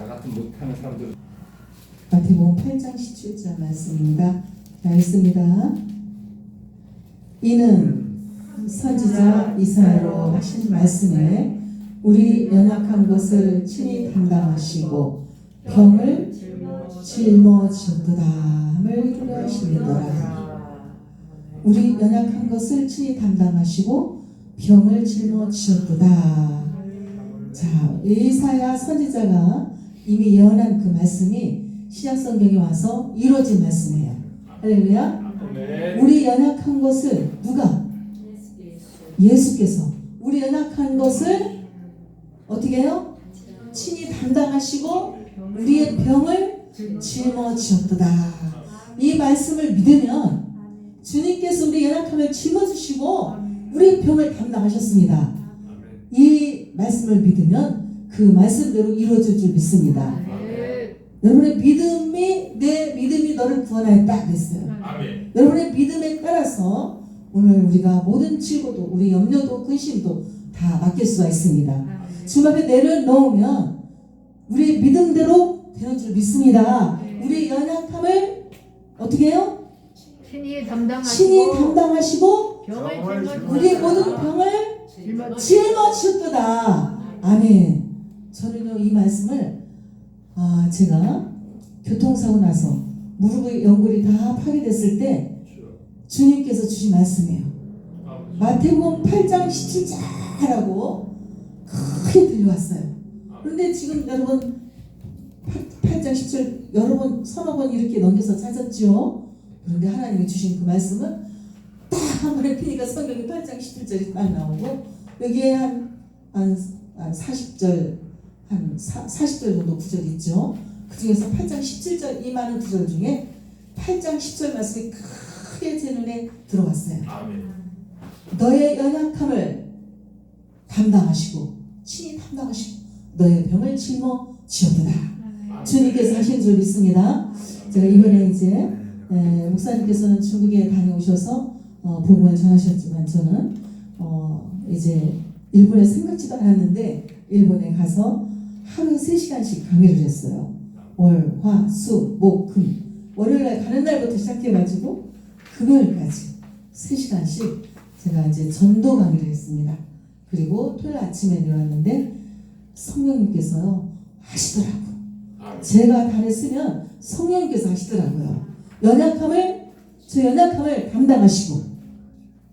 나 같은 못하는 사람들 마태복음 8장 17절 말씀입니다. 자, 읽습니다. 이는 선지자 이사야로 하신 말씀에 우리 연약한 것을 친히 담당하시고 병을 짊어지셨도다 함을 이루려 하시니라. 우리 연약한 것을 친히 담당하시고 병을 짊어지셨도다. 자, 이사야 선지자가 이미 예언한 그 말씀이 신약 성경에 와서 이루어진 말씀이에요. 할렐루야. 네. 우리 연약한 것을 누가 예수께서 우리 연약한 것을 어떻게 해요? 친히 담당하시고 우리의 병을 짊어지셨도다. 이 말씀을 믿으면 주님께서 우리 연약함을 짊어지시고 우리의 병을 담당하셨습니다. 이 말씀을 믿으면 그 말씀대로 이루어질 줄 믿습니다. 여러분의 믿음이 내 믿음이 너를 구원하였다 그랬어요. 아멘. 여러분의 믿음에 따라서 오늘 우리가 모든 질고도 우리 염려도 근심도 다 맡길 수가 있습니다. 주님 앞에 내려놓으면 우리의 믿음대로 되는 줄 믿습니다. 우리의 연약함을 어떻게 해요? 신이 담당하시고 신이 담당하시고 병을 우리의 모든 병을 짊어지셨도다. 아멘. 저는요 이 말씀을 아 제가 교통사고 나서 무릎의 연골이 다 파괴됐을 때 주님께서 주신 말씀이에요. 마태복음 8장 17절하고 크게 들려왔어요. 그런데 지금 여러분 8, 장 10절 여러 번 서너 번 이렇게 넘겨서 찾았죠. 그런데 하나님이 주신 그 말씀은 딱 한 번에 피니까 성경이 8장 17절이 딱 나오고 여기에 한, 한, 한 40절 한 4, 40절 정도 구절 있죠. 그 중에서 8장 17절 이 많은 구절 중에 8장 10절 말씀이 크게 제 눈에 들어왔어요. 아멘. 너의 연약함을 담당하시고 친히 담당하시고 너의 병을 짊어 지었도다. 주님께서 하신 줄 믿습니다. 제가 이번에 이제 에, 목사님께서는 중국에 다녀오셔서 어, 복음을 전하셨지만 저는 어, 이제 일본에 생각지도 않았는데 일본에 가서 하루에 3시간씩 강의를 했어요. 월, 화, 수, 목, 금. 월요일 날 가는 날부터 시작해가지고 금요일까지 3시간씩 제가 이제 전도 강의를 했습니다. 그리고 토요일 아침에 내려왔는데 성령님께서요 하시더라고. 제가 달했으면 성령님께서 하시더라고요. 연약함을 저 연약함을 담당하시고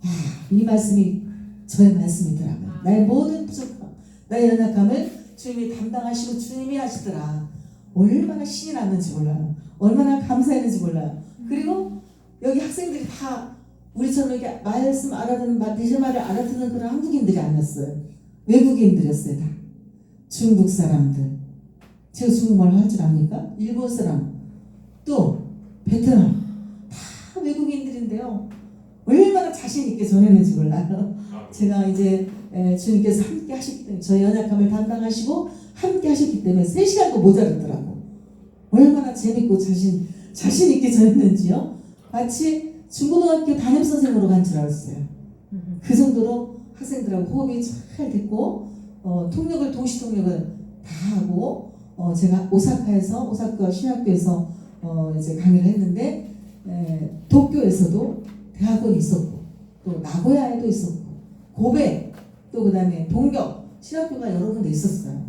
아, 이 말씀이 저의 말씀이더라고요. 나의 모든 부족함, 나의 연약함을 주님이 담당하시고 주님이 하시더라. 얼마나 신이 났는지 몰라요. 얼마나 감사했는지 몰라요. 그리고 여기 학생들이 다 우리처럼 이렇게 말씀 알아듣는 말, 대신 말을 알아듣는 그런 한국인들이 아니었어요. 외국인들이었어요. 다. 중국 사람들. 제가 중국말 할줄 압니까? 일본 사람. 또 베트남. 다 외국인들인데요. 자신 있게 전했는지 몰라요. 제가 이제 에, 주님께서 함께 하셨기 저희 연약함을 담당하시고 함께 하셨기 때문에 3시간도 모자르더라고. 얼마나 재밌고 자신 자신 있게 전했는지요. 마치 중고등학교 담임 선생으로 간 줄 알았어요. 그 정도로 학생들하고 호흡이 잘 됐고 어, 통역을 동시 통역을 다 하고 어, 제가 오사카에서 오사카 신학교에서 어, 이제 강의를 했는데 에, 도쿄에서도 대학원이 있었고 또 나고야에도 있었고 고베 또 그 다음에 동경 신학교가 여러 군데 있었어요.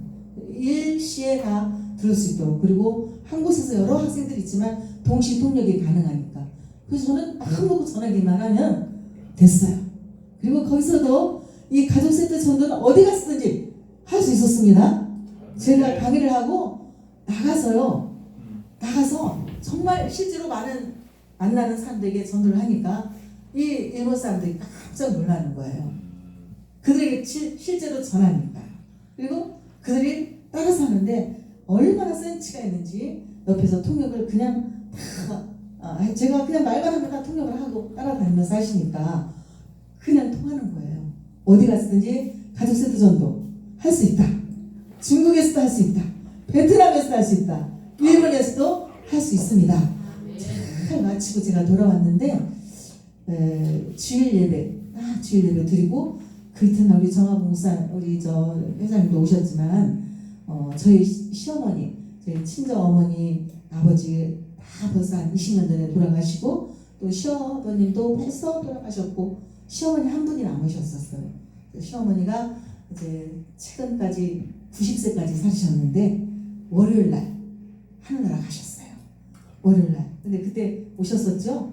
일시에 다 들을 수 있도록 그리고 한 곳에서 여러 학생들이 있지만 동시 통역이 가능하니까 그래서 저는 한국 전하기만 하면 됐어요. 그리고 거기서도 이 가족 세트 전도는 어디 갔든지 할 수 있었습니다. 제가 강의를 하고 나가서요. 나가서 정말 실제로 많은 만나는 사람들에게 전도를 하니까 이 일본 사람들이 깜짝 놀라는 거예요. 그들에게 실, 실제로 전하니까요. 그리고 그들이 따라서 하는데 얼마나 센치가 있는지 옆에서 통역을 그냥 다 아, 제가 그냥 말만 하면 다 통역을 하고 따라다니면서 하시니까 그냥 통하는 거예요. 어디 갔든지 가족 세트 전도 할 수 있다. 중국에서도 할 수 있다. 베트남에서도 할 수 있다. 일본에서도 할 수 있습니다. 잘 마치고 제가 돌아왔는데 에, 주일 예배, 아, 주일 예배 드리고 그 이튿날 우리 정화봉사 우리 저 회장님도 오셨지만 어, 저희 시- 시어머니 저희 친정 어머니, 아버지 다 벌써 한 20년 전에 돌아가시고 또 시어머님도 벌써 돌아가셨고 시어머니 한 분이 남으셨었어요. 그 시어머니가 이제 최근까지 90세까지 사셨는데 월요일 날 하늘나라 가셨어요. 월요일 날. 근데 그때 오셨었죠.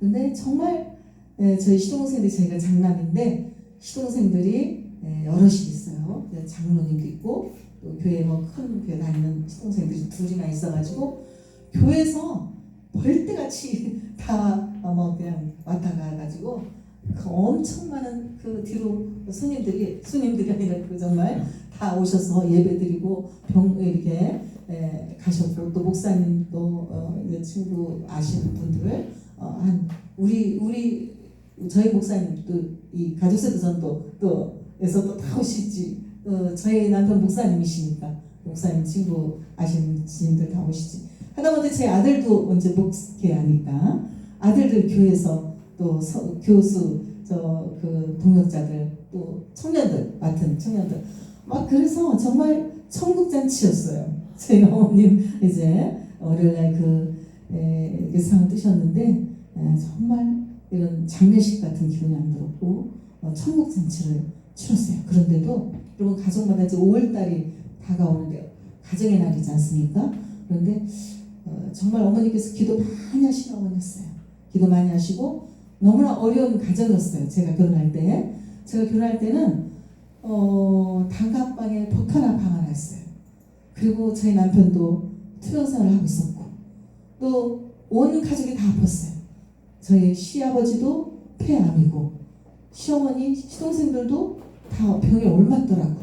근데 정말 예, 저희 시동생들이 저희가 장남인데 시동생들이 예, 여럿이 있어요. 그 장로님도 있고 또 교회 뭐 큰 교회 다니는 시동생들이 둘이나 있어가지고 교회에서 벌떼같이 다 뭐 그냥 왔다 가가지고 그 엄청 많은 그 뒤로 손님들이 손님들이 아니라 그 정말 다 오셔서 예배드리고 병 이렇게 에, 가셨고 또 목사님도 어, 친구 아시는 분들 어, 한 우리 우리 저희 목사님도 이 가족세대 전도 또에서 또다 오시지. 어, 저희 남편 목사님이시니까 목사님 친구 아시는 지인들 다 오시지. 하다못해 제 아들도 언제 목회하니까 아들들 교회에서 또 서- 교수 저 그 동역자들 또 청년들 맡은 청년들. 막 그래서 정말 천국 잔치였어요. 저희 어머님 이제 월요일날 그 에, 상을 뜨셨는데 에, 정말 이런 장례식 같은 기분이 안 들었고 어, 천국 잔치를 치렀어요. 그런데도 여러분 가족마다 이제 5월달이 다가오는데 가정의 날이지 않습니까? 그런데 어, 정말 어머니께서 기도 많이 하시는 어머니였어요. 기도 많이 하시고 너무나 어려운 가정이었어요. 제가 결혼할 때. 제가 결혼할 때는 어, 단칸방에 복 하나 방 하나 했어요. 그리고 저희 남편도 투병생활을 하고 있었고 또 온 가족이 다 아팠어요. 저희 시아버지도 폐암이고 시어머니, 시동생들도 다 병에 옮았더라고.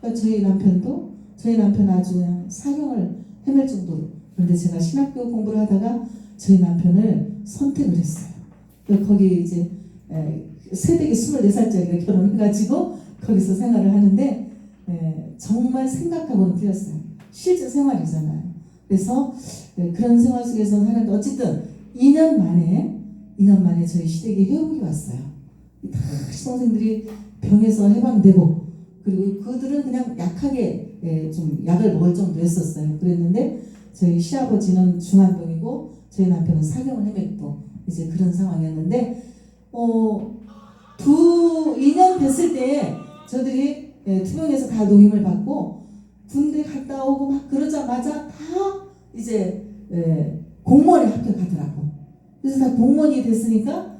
그러니까 저희 남편도 저희 남편 아주 그냥 사형을 헤맬 정도로 그런데 제가 신학교 공부를 하다가 저희 남편을 선택을 했어요. 그래서 거기 이제 에, 새댁이 24살짜리가 결혼해가지고 거기서 생활을 하는데 에, 정말 생각하고는 틀렸어요. 실제 생활이잖아요. 그래서 에, 그런 생활 속에서 사는데 어쨌든 2년 만에 2년 만에 저희 시댁에 회복이 왔어요. 다 시 동생들이 병에서 해방되고 그리고 그들은 그냥 약하게 에, 좀 약을 먹을 정도였었어요. 그랬는데 저희 시아버지는 중환병이고 저희 남편은 사경을 헤맸고 이제 그런 상황이었는데 어, 두 2년 됐을 때에 저들이 예, 투병에서 다 노임을 받고 군대 갔다 오고 막 그러자마자 다 이제 예, 공무원에 합격하더라고. 그래서 다 공무원이 됐으니까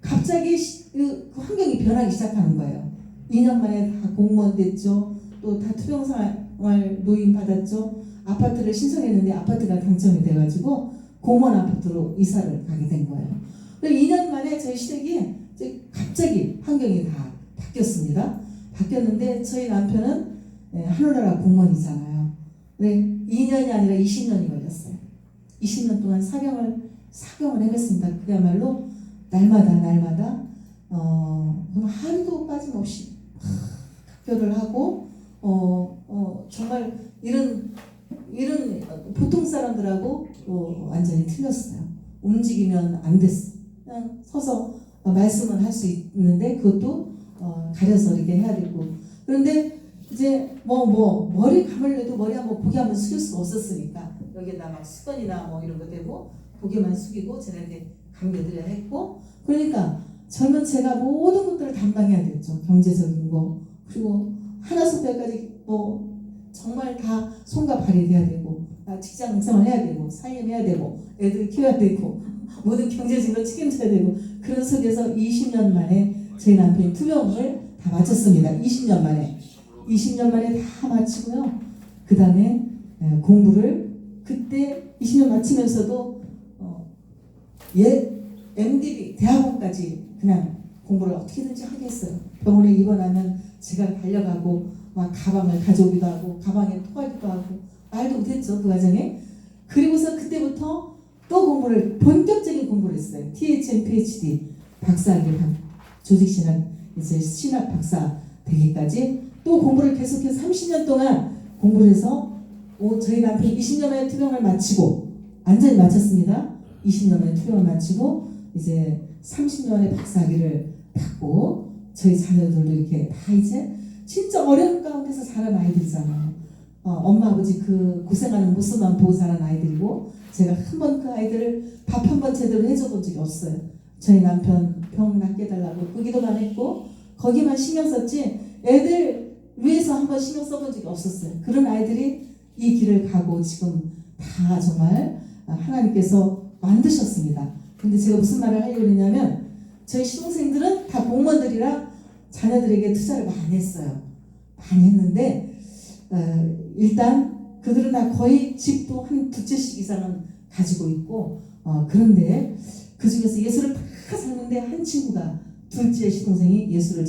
갑자기 시- 그 환경이 변하기 시작하는 거예요. 2년 만에 다 공무원 됐죠. 또 다 투병생활 노임 받았죠. 아파트를 신청했는데 아파트가 당첨이 돼가지고 공무원 아파트로 이사를 가게 된 거예요. 그래서 2년 만에 저희 시댁이 갑자기 환경이 다 바뀌었습니다. 바뀌었는데 저희 남편은 예, 하늘나라 공무원이잖아요. 네, 2년이 아니라 20년이 걸렸어요. 20년 동안 사경을 사경을 해냈습니다. 그야말로 날마다 날마다 어 하루도 빠짐없이 학교를 하고 어, 어 정말 이런 이런 보통 사람들하고 어, 완전히 틀렸어요. 움직이면 안 됐어. 그냥 서서 어, 말씀을 할 수 있는데 그것도 어, 가려서 이렇게 해야 되고 그런데 이제 뭐뭐 머리 감으려도 머리 한번 고개 한번 숙일 수가 없었으니까 여기에다 막 수건이나 뭐 이런 거 대고 고개만 숙이고 제가 이렇게 감겨드려야 했고 그러니까 젊은 제가 모든 것들을 담당해야 됐죠 경제적인 거 그리고 하나부터 열까지 뭐 정말 다 손과 발이 돼야 되고 아, 직장 생활 해야 되고 살림해야 되고 애들 키워야 되고 모든 경제적인 걸 책임져야 되고 그런 속에서 20년 만에 저희 남편이 투병을 다 마쳤습니다. 20년 만에 20년 만에 다 마치고요. 그 다음에 공부를 그때 20년 마치면서도 어, 예 MDB 대학원까지 그냥 공부를 어떻게든지 하겠어요. 병원에 입원하면 제가 달려가고 막 가방을 가져오기도 하고 가방에 토하기도 하고 말도 못했죠 그 과정에. 그리고서 그때부터 또 공부를 본격적인 공부를 했어요. THM PhD 박사학위 반- 조직신학 이제 신학 박사 되기까지 또 공부를 계속해서 30년 동안 공부를 해서 오, 저희 남편 20년 만에 투병을 마치고 완전히 마쳤습니다 20년 만에 투병을 마치고 이제 30년 만에 박사학위를 받고 저희 자녀들도 이렇게 다 이제 진짜 어려운 가운데서 자란 아이들이잖아요. 어, 엄마 아버지 그 고생하는 모습만 보고 자란 아이들이고 제가 한 번 그 아이들을 밥 한 번 제대로 해줘 본 적이 없어요. 저희 남편 병 낫게 해달라고 그 기도만 했고 거기만 신경 썼지 애들 위해서 한 번 신경 써본 적이 없었어요. 그런 아이들이 이 길을 가고 지금 다 정말 하나님께서 만드셨습니다. 근데 제가 무슨 말을 하려고 했냐면 저희 신동생들은 다 공무원들이라 자녀들에게 투자를 많이 했어요. 많이 했는데 어, 일단 그들은 다 거의 집도 한 두 채씩 이상은 가지고 있고 어, 그런데 그 중에서 예수를 다 샀는데 한 친구가 둘째 시동생이 예수를